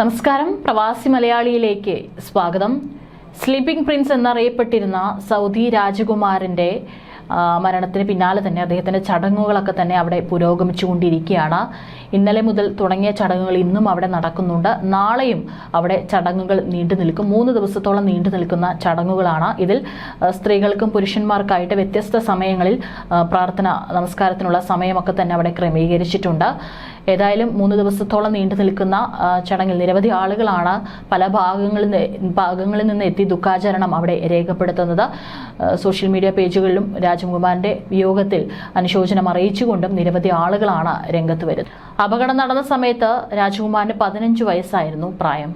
നമസ്കാരം. പ്രവാസി മലയാളിയിലേക്ക് സ്വാഗതം. സ്ലീപ്പിംഗ് പ്രിൻസ് എന്നറിയപ്പെട്ടിരുന്ന സൗദി രാജകുമാരന്റെ മരണത്തിന് പിന്നാലെ തന്നെ അദ്ദേഹത്തിന്റെ ചടങ്ങുകളൊക്കെ തന്നെ അവിടെ പുരോഗമിച്ചുകൊണ്ടിരിക്കുകയാണ്. ഇന്നലെ മുതൽ തുടങ്ങിയ ചടങ്ങുകൾ ഇന്നും അവിടെ നടക്കുന്നുണ്ട്. നാളെയും അവിടെ ചടങ്ങുകൾ നീണ്ടു നിൽക്കും. മൂന്ന് ദിവസത്തോളം നീണ്ടു നിൽക്കുന്ന ചടങ്ങുകളാണ് ഇതിൽ. സ്ത്രീകൾക്കും പുരുഷന്മാർക്കായിട്ട് വ്യത്യസ്ത സമയങ്ങളിൽ പ്രാർത്ഥന നമസ്കാരത്തിനുള്ള സമയമൊക്കെ തന്നെ അവിടെ ക്രമീകരിച്ചിട്ടുണ്ട്. ഏതായാലും മൂന്ന് ദിവസത്തോളം നീണ്ടു നിൽക്കുന്ന ചടങ്ങിൽ നിരവധി ആളുകളാണ് പല ഭാഗങ്ങളിൽ ഭാഗങ്ങളിൽ നിന്ന് എത്തി ദുഃഖാചരണം അവിടെ രേഖപ്പെടുത്തുന്നത്. സോഷ്യൽ മീഡിയ പേജുകളിലും രാജകുമാറിന്റെ വിയോഗത്തിൽ അനുശോചനം അറിയിച്ചുകൊണ്ടും നിരവധി ആളുകളാണ് രംഗത്ത് വരുന്നത്. അപകടം നടന്ന സമയത്ത് രാജകുമാറിന് പതിനഞ്ച് വയസ്സായിരുന്നു പ്രായം.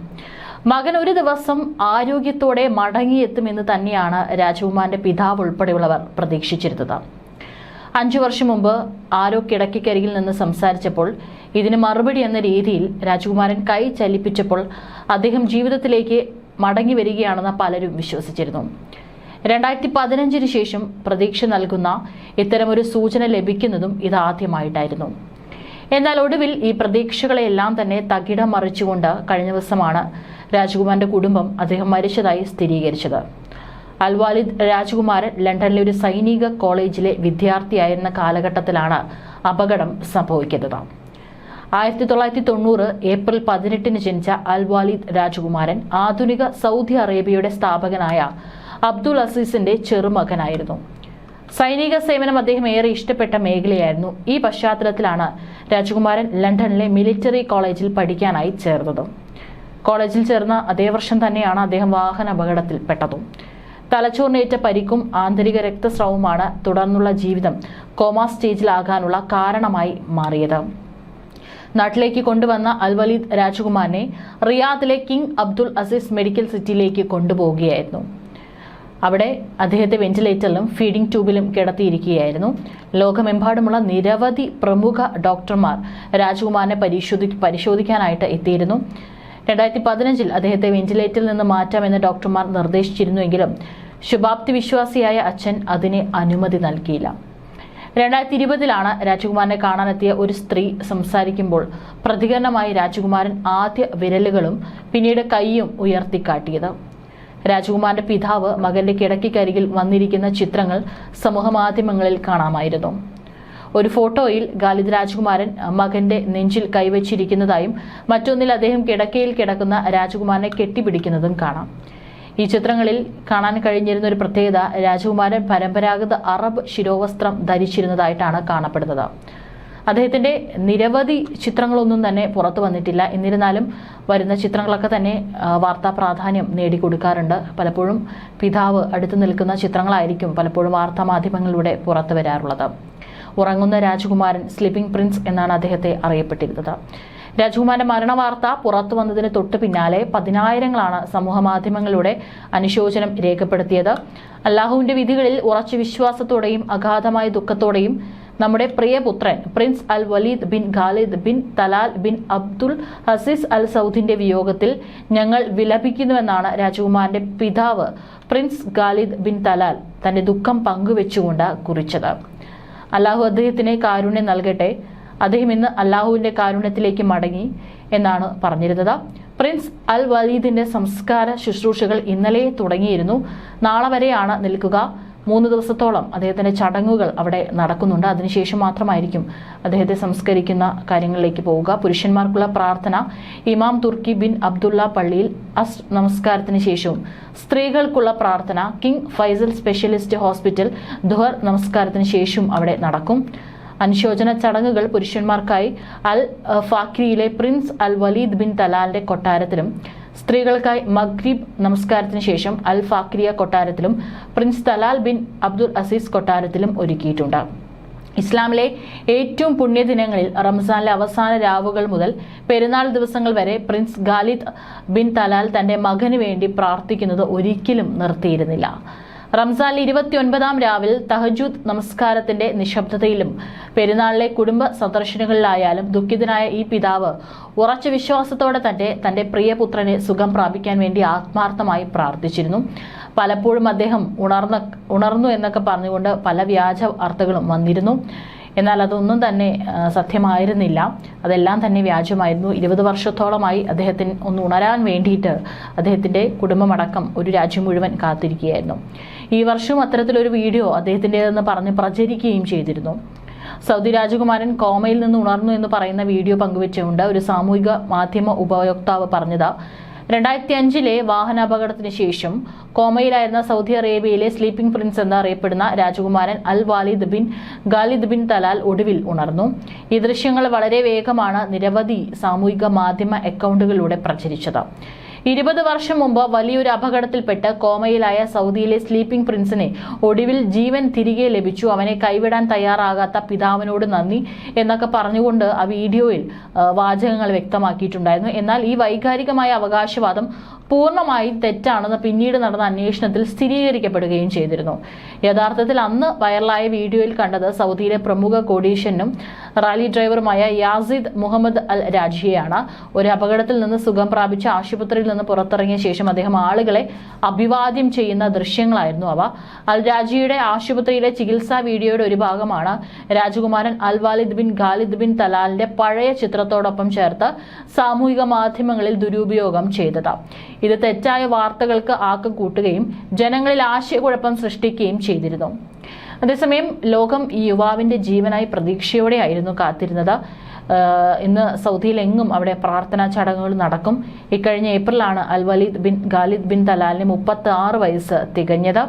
മകൻ ഒരു ദിവസം ആരോഗ്യത്തോടെ മടങ്ങിയെത്തുമെന്ന് തന്നെയാണ് രാജകുമാറിന്റെ പിതാവ് ഉൾപ്പെടെയുള്ളവർ പ്രതീക്ഷിച്ചിരുന്നത്. അഞ്ചു വർഷം മുമ്പ് ആരോ കിടക്കിക്കരികിൽ നിന്ന് സംസാരിച്ചപ്പോൾ ഇതിന് മറുപടി എന്ന രീതിയിൽ രാജകുമാരൻ കൈ ചലിപ്പിച്ചപ്പോൾ അദ്ദേഹം ജീവിതത്തിലേക്ക് മടങ്ങി വരികയാണെന്ന് പലരും വിശ്വസിച്ചിരുന്നു. രണ്ടായിരത്തി പതിനഞ്ചിന് ശേഷം പ്രതീക്ഷ നൽകുന്ന ഇത്തരമൊരു സൂചന ലഭിക്കുന്നതും ഇതാദ്യമായിട്ടായിരുന്നു എന്നാൽ ഒടുവിൽ ഈ പ്രതീക്ഷകളെല്ലാം തന്നെ തകിടം മറിച്ചുകൊണ്ട് കഴിഞ്ഞ ദിവസമാണ് രാജകുമാരന്റെ കുടുംബം അദ്ദേഹം മരിച്ചതായി സ്ഥിരീകരിച്ചത്. അൽവാലിദ് രാജകുമാരൻ ലണ്ടനിലെ ഒരു സൈനിക കോളേജിലെ വിദ്യാർത്ഥിയായിരുന്ന കാലഘട്ടത്തിലാണ് അപകടം സംഭവിക്കുന്നത്. ആയിരത്തി തൊള്ളായിരത്തി തൊണ്ണൂറ് ഏപ്രിൽ പതിനെട്ടിന് ജനിച്ച അൽവാലിദ് രാജകുമാരൻ ആധുനിക സൗദി അറേബ്യയുടെ സ്ഥാപകനായ അബ്ദുൾ അസീസിന്റെ ചെറുമകനായിരുന്നു. സൈനിക സേവനം അദ്ദേഹം ഏറെ ഇഷ്ടപ്പെട്ട മേഖലയായിരുന്നു. ഈ പശ്ചാത്തലത്തിലാണ് രാജകുമാരൻ ലണ്ടനിലെ മിലിറ്ററി കോളേജിൽ പഠിക്കാനായി ചേർന്നത്. കോളേജിൽ ചേർന്ന അതേ വർഷം തന്നെയാണ് അദ്ദേഹം വാഹന അപകടത്തിൽപ്പെട്ടതും. തലച്ചോറിനേറ്റ പരിക്കും ആന്തരിക രക്തസ്രാവുമാണ് തുടർന്നുള്ള ജീവിതം കോമ സ്റ്റേജിലാകാനുള്ള കാരണമായി മാറിയത്. നാട്ടിലേക്ക് കൊണ്ടുവന്ന അൽവലീദ് രാജകുമാരനെ റിയാദിലെ കിങ് അബ്ദുൾ അസീസ് മെഡിക്കൽ സിറ്റിയിലേക്ക് കൊണ്ടുപോവുകയായിരുന്നു. അവിടെ അദ്ദേഹത്തെ വെന്റിലേറ്ററിലും ഫീഡിംഗ് ട്യൂബിലും കിടത്തിയിരിക്കുകയായിരുന്നു. ലോകമെമ്പാടുമുള്ള നിരവധി പ്രമുഖ ഡോക്ടർമാർ രാജകുമാരനെ പരിശോധി പരിശോധിക്കാനായിട്ട് എത്തിയിരുന്നു. രണ്ടായിരത്തി പതിനഞ്ചിൽ അദ്ദേഹത്തെ വെന്റിലേറ്ററിൽ നിന്ന് മാറ്റാമെന്ന് ഡോക്ടർമാർ നിർദ്ദേശിച്ചിരുന്നുവെങ്കിലും ശുഭാപ്തി വിശ്വാസിയായ അച്ഛൻ അതിന് അനുമതി നൽകിയില്ല. രണ്ടായിരത്തി ഇരുപതിലാണ് രാജകുമാരനെ കാണാനെത്തിയ ഒരു സ്ത്രീ സംസാരിക്കുമ്പോൾ പ്രതികരണമായി രാജകുമാരൻ ആദ്യ വിരലുകളും പിന്നീട് കൈയും ഉയർത്തിക്കാട്ടിയത്. രാജകുമാരന്റെ പിതാവ് മകന്റെ കിടക്കിക്കരികിൽ വന്നിരിക്കുന്ന ചിത്രങ്ങൾ സമൂഹമാധ്യമങ്ങളിൽ കാണാമായിരുന്നു. ഒരു ഫോട്ടോയിൽ ഗാലിദ് രാജകുമാരൻ മകന്റെ നെഞ്ചിൽ കൈവച്ചിരിക്കുന്നതായും മറ്റൊന്നിൽ അദ്ദേഹം കിടക്കയിൽ കിടക്കുന്ന രാജകുമാരനെ കെട്ടിപ്പിടിക്കുന്നതും കാണാം. ഈ ചിത്രങ്ങളിൽ കാണാൻ കഴിഞ്ഞിരുന്ന ഒരു പ്രത്യേകത രാജകുമാരൻ പരമ്പരാഗത അറബ് ശിരോവസ്ത്രം ധരിച്ചിരുന്നതായിട്ടാണ് കാണപ്പെടുന്നത്. അദ്ദേഹത്തിന്റെ നിരവധി ചിത്രങ്ങളൊന്നും തന്നെ പുറത്തു വന്നിട്ടില്ല. എന്നിരുന്നാലും വരുന്ന ചിത്രങ്ങളൊക്കെ തന്നെ വാർത്താ പ്രാധാന്യം നേടിക്കൊടുക്കാറുണ്ട്. പലപ്പോഴും പിതാവ് അടുത്തു നിൽക്കുന്ന ചിത്രങ്ങളായിരിക്കും പലപ്പോഴും വാർത്താ മാധ്യമങ്ങളിലൂടെ പുറത്തു വരാറുള്ളത്. ഉറങ്ങുന്ന രാജകുമാരൻ സ്ലിപ്പിംഗ് പ്രിൻസ് എന്നാണ് അദ്ദേഹത്തെ അറിയപ്പെട്ടിരുന്നത്. രാജകുമാരന്റെ മരണവാർത്ത പുറത്തു വന്നതിന് തൊട്ട് പിന്നാലെ പതിനായിരങ്ങളാണ് സമൂഹ മാധ്യമങ്ങളിലൂടെ അനുശോചനം രേഖപ്പെടുത്തിയത്. അള്ളാഹുവിന്റെ വിധികളിൽ ഉറച്ച വിശ്വാസത്തോടെയും അഗാധമായ ദുഃഖത്തോടെയും നമ്മുടെ പ്രിയപുത്രൻ prince Al Waleed bin Khalid bin Talal bin Abdul Aziz Al സൗദിന്റെ വിയോഗത്തിൽ ഞങ്ങൾ വിലപിക്കുന്നുവെന്നാണ് രാജകുമാരന്റെ പിതാവ് പ്രിൻസ് ഖാലിദ് ബിൻ തലാൽ തന്റെ ദുഃഖം പങ്കുവെച്ചുകൊണ്ട് കുറിച്ചത്. അള്ളാഹു അദ്ദേഹത്തിന് കാരുണ്യം നൽകട്ടെ. അദ്ദേഹം ഇന്ന് അള്ളാഹുവിന്റെ കാരുണ്യത്തിലേക്ക് മടങ്ങി എന്നാണ് പറഞ്ഞിരുന്നത്. പ്രിൻസ് അൽ വലീദിന്റെ സംസ്കാര ശുശ്രൂഷകൾ ഇന്നലെ തുടങ്ങിയിരുന്നു. നാളെ വരെയാണ് നിൽക്കുക. മൂന്ന് ദിവസത്തോളം അദ്ദേഹത്തിന്റെ ചടങ്ങുകൾ അവിടെ നടക്കുന്നുണ്ട്. അതിനുശേഷം മാത്രമായിരിക്കും അദ്ദേഹത്തെ സംസ്കരിക്കുന്ന കാര്യങ്ങളിലേക്ക് പോവുക. പുരുഷന്മാർക്കുള്ള പ്രാർത്ഥന ഇമാം തുർക്കി ബിൻ അബ്ദുള്ള പള്ളിയിൽ അസ് നമസ്കാരത്തിന് ശേഷവും. സ്ത്രീകൾക്കുള്ള പ്രാർത്ഥന കിങ് ഫൈസൽ സ്പെഷ്യലിസ്റ്റ് ഹോസ്പിറ്റൽ ദുഹർ നമസ്കാരത്തിന് ശേഷവും അവിടെ നടക്കും. അനുശോചന ചടങ്ങുകൾ പുരുഷന്മാർക്കായി അൽ ഫാക്രിയിലെ പ്രിൻസ് അൽ വലീദ് ബിൻ തലാലിന്റെ കൊട്ടാരത്തിലും സ്ത്രീകൾക്കായി മഗ്രീബ് നമസ്കാരത്തിന് ശേഷം Al Fakhriya കൊട്ടാരത്തിലും prince Talal bin Abdul Aziz കൊട്ടാരത്തിലും ഒരുക്കിയിട്ടുണ്ട്. ഇസ്ലാമിലെ ഏറ്റവും പുണ്യദിനങ്ങളിൽ റംസാനിലെ അവസാന രാവുകൾ മുതൽ പെരുന്നാൾ ദിവസങ്ങൾ വരെ പ്രിൻസ് ഖാലിദ് ബിൻ തലാൽ തന്റെ മകന് വേണ്ടി പ്രാർത്ഥിക്കുന്നത് ഒരിക്കലും നിർത്തിയിരുന്നില്ല. റംസാനിലെ ഇരുപത്തിയൊൻപതാം രാവിൽ തഹജൂദ് നമസ്കാരത്തിന്റെ നിശബ്ദതയിലും പെരുന്നാളിലെ കുടുംബ സന്ദർശനങ്ങളിലായാലും ദുഃഖിതനായ ഈ പിതാവ് ഉറച്ച വിശ്വാസത്തോടെ തന്നെ തന്റെ പ്രിയപുത്രനെ സുഖം പ്രാപിക്കാൻ വേണ്ടി ആത്മാർത്ഥമായി പ്രാർത്ഥിച്ചിരുന്നു. പലപ്പോഴും അദ്ദേഹം ഉണർന്ന ഉണർന്നു എന്നൊക്കെ പറഞ്ഞുകൊണ്ട് പല വ്യാജ വാർത്തകളും വന്നിരുന്നു. എന്നാൽ അതൊന്നും തന്നെ സത്യമായിരുന്നില്ല. അതെല്ലാം തന്നെ വ്യാജമായിരുന്നു. ഇരുപത് വർഷത്തോളമായി അദ്ദേഹത്തിന് ഒന്ന് ഉണരാൻ വേണ്ടിയിട്ട് അദ്ദേഹത്തിന്റെ കുടുംബമടക്കം ഒരു രാജ്യം മുഴുവൻ കാത്തിരിക്കുകയായിരുന്നു. ഈ വർഷവും അത്തരത്തിലൊരു വീഡിയോ അദ്ദേഹത്തിന്റെതെന്ന് പറഞ്ഞ് പ്രചരിക്കുകയും ചെയ്തിരുന്നു. സൗദി രാജകുമാരൻ കോമയിൽ നിന്ന് ഉണർന്നു എന്ന് പറയുന്ന വീഡിയോ പങ്കുവെച്ചുകൊണ്ട് ഒരു സാമൂഹിക മാധ്യമ ഉപയോക്താവ് പറഞ്ഞത് രണ്ടായിരത്തി അഞ്ചിലെ വാഹനാപകടത്തിന് ശേഷം കോമയിലായിരുന്ന സൗദി അറേബ്യയിലെ സ്ലീപ്പിംഗ് പ്രിൻസ് എന്നറിയപ്പെടുന്ന രാജകുമാരൻ Al Walid bin Khalid bin Talal ഒടുവിൽ ഉണർന്നു. ഈ ദൃശ്യങ്ങൾ വളരെ വേഗമാണ് നിരവധി സാമൂഹിക മാധ്യമ അക്കൗണ്ടുകളിലൂടെ പ്രചരിച്ചത്. ഇരുപത് വർഷം മുമ്പ് വലിയൊരു അപകടത്തിൽപ്പെട്ട് കോമയിലായ സൗദിയിലെ സ്ലീപ്പിംഗ് പ്രിൻസിനെ ഒടുവിൽ ജീവൻ തിരികെ ലഭിച്ചു. അവനെ കൈവിടാൻ തയ്യാറാകാത്ത പിതാവിനോട് നന്ദി എന്നൊക്കെ പറഞ്ഞുകൊണ്ട് ആ വീഡിയോയിൽ വാചകങ്ങൾ വ്യക്തമാക്കിയിട്ടുണ്ടായിരുന്നു. എന്നാൽ ഈ വൈകാരികമായ അവകാശവാദം പൂർണമായും തെറ്റാണെന്ന് പിന്നീട് നടന്ന അന്വേഷണത്തിൽ സ്ഥിരീകരിക്കപ്പെടുകയും ചെയ്തിരുന്നു. യഥാർത്ഥത്തിൽ അന്ന് വൈറലായ വീഡിയോയിൽ കണ്ടത് സൗദിയിലെ പ്രമുഖ കോടീശ്വരനും റാലി ഡ്രൈവറുമായ യാസിദ് മുഹമ്മദ് അൽ രാജിയെയാണ്. ഒരു അപകടത്തിൽ നിന്ന് സുഖം പ്രാപിച്ച് ആശുപത്രിയിൽ നിന്ന് പുറത്തിറങ്ങിയ ശേഷം അദ്ദേഹം ആളുകളെ അഭിവാദ്യം ചെയ്യുന്ന ദൃശ്യങ്ങളായിരുന്നു അവ. അൽ രാജിയുടെ ആശുപത്രിയിലെ ചികിത്സാ വീഡിയോയുടെ ഒരു ഭാഗമാണ് രാജകുമാരൻ Al Walid bin Khalid bin തലാലിന്റെ പഴയ ചിത്രത്തോടൊപ്പം ചേർത്ത് സാമൂഹിക മാധ്യമങ്ങളിൽ ദുരുപയോഗം ചെയ്തത്. ഇത് തെറ്റായ വാർത്തകൾക്ക് ആക്കം കൂട്ടുകയും ജനങ്ങളിൽ ആശയക്കുഴപ്പം സൃഷ്ടിക്കുകയും ചെയ്തിരുന്നു. അതേസമയം ലോകം ഈ യുവാവിന്റെ ജീവനായി പ്രതീക്ഷയോടെയായിരുന്നു കാത്തിരുന്നത്. ഇന്ന് സൗദിയിലെങ്ങും അവിടെ പ്രാർത്ഥനാ ചടങ്ങുകൾ നടക്കും. ഇക്കഴിഞ്ഞ ഏപ്രിലാണ് Al Waleed bin Khalid bin തലാലിന് മുപ്പത്തി ആറ് വയസ്സ് തികഞ്ഞത്.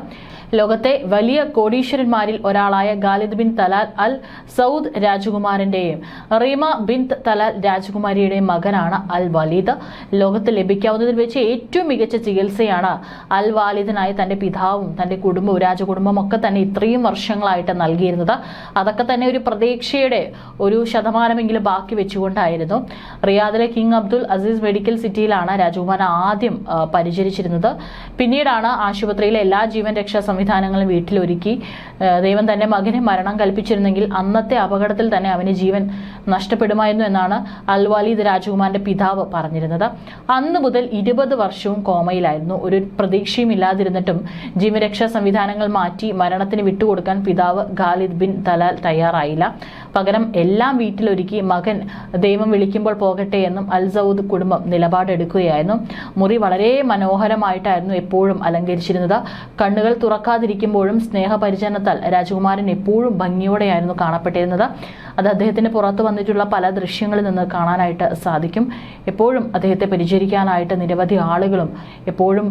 ലോകത്തെ വലിയ കോടീശ്വരന്മാരിൽ ഒരാളായ Khalid bin Talal Al Saud രാജകുമാരന്റെയും Reema bin Talal രാജകുമാരിയുടെയും മകനാണ് അൽ വലീദ്. ലോകത്ത് ലഭിക്കാവുന്നതിൽ വെച്ച് ഏറ്റവും മികച്ച ചികിത്സയാണ് അൽ വാലിദിനായി തന്റെ പിതാവും തന്റെ കുടുംബവും രാജകുടുംബം ഒക്കെ തന്നെ ഇത്രയും വർഷങ്ങളായിട്ട് നൽകിയിരുന്നത്. അതൊക്കെ തന്നെ ഒരു പ്രതീക്ഷയുടെ ഒരു ശതമാനമെങ്കിലും ബാക്കി വെച്ചുകൊണ്ടായിരുന്നു. റിയാദിലെ കിങ് അബ്ദുൽ അസീസ് മെഡിക്കൽ സിറ്റിയിലാണ് രാജകുമാരൻ ആദ്യം പരിചരിച്ചിരുന്നത്. പിന്നീടാണ് ആശുപത്രിയിലെ എല്ലാ ജീവൻ രക്ഷാ സംവിധാനങ്ങളും വീട്ടിലൊരുക്കി ദൈവം തന്നെ മകനെ മരണം കൽപ്പിച്ചിരുന്നെങ്കിൽ അന്നത്തെ അപകടത്തിൽ തന്നെ അവന് ജീവൻ നഷ്ടപ്പെടുമായിരുന്നു എന്നാണ് അൽവാലിദ് രാജകുമാറിന്റെ പിതാവ് പറഞ്ഞിരുന്നത്. അന്ന് മുതൽ ഇരുപത് വർഷവും കോമയിലായിരുന്നു. ഒരു പ്രതീക്ഷയും ഇല്ലാതിരുന്നിട്ടും ജീവരക്ഷാ സംവിധാനങ്ങൾ മാറ്റി മരണത്തിന് വിട്ടുകൊടുക്കാൻ പിതാവ് ഖാലിദ് ബിൻ തലാൽ തയ്യാറായില്ല. പകരം എല്ലാം വീട്ടിലൊരുക്കി മകൻ ദൈവം വിളിക്കുമ്പോൾ പോകട്ടെ എന്നും അൽ സൗദ് കുടുംബം നിലപാടെടുക്കുകയായിരുന്നു. മുറി വളരെ മനോഹരമായിട്ടായിരുന്നു എപ്പോഴും അലങ്കരിച്ചിരുന്നത്. കണ്ണുകൾ തുറക്കാതിരിക്കുമ്പോഴും സ്നേഹപരിചരണത്താൽ രാജകുമാരൻ എപ്പോഴും ഭംഗിയോടെയായിരുന്നു കാണപ്പെട്ടിരുന്നത്. അത് അദ്ദേഹത്തിന് പുറത്തു വന്നിട്ടുള്ള പല ദൃശ്യങ്ങളിൽ നിന്ന് കാണാനായിട്ട് സാധിക്കും. എപ്പോഴും അദ്ദേഹത്തെ പരിചരിക്കാനായിട്ട് നിരവധി ആളുകളും എപ്പോഴും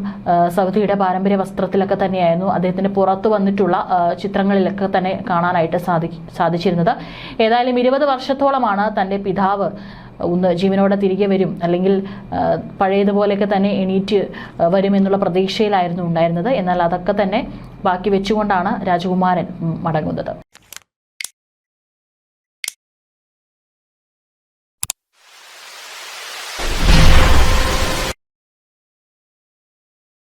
സൗദിയുടെ പാരമ്പര്യ വസ്ത്രത്തിലൊക്കെ തന്നെയായിരുന്നു അദ്ദേഹത്തിന് പുറത്തു വന്നിട്ടുള്ള ചിത്രങ്ങളിലൊക്കെ തന്നെ കാണാനായിട്ട് സാധി സാധിച്ചിരുന്നത്. ഏതായാലും ഇരുപത് വർഷത്തോളമാണ് തന്റെ പിതാവ് ഒന്ന് ജീവനോടെ തിരികെ വരും. അല്ലെങ്കിൽ പഴയതുപോലെയൊക്കെ തന്നെ എണീറ്റ് വരുമെന്നുള്ള പ്രതീക്ഷയിലായിരുന്നു ഉണ്ടായിരുന്നത്. എന്നാൽ അതൊക്കെ തന്നെ ബാക്കി വെച്ചുകൊണ്ടാണ് രാജകുമാരൻ മടങ്ങുന്നത്.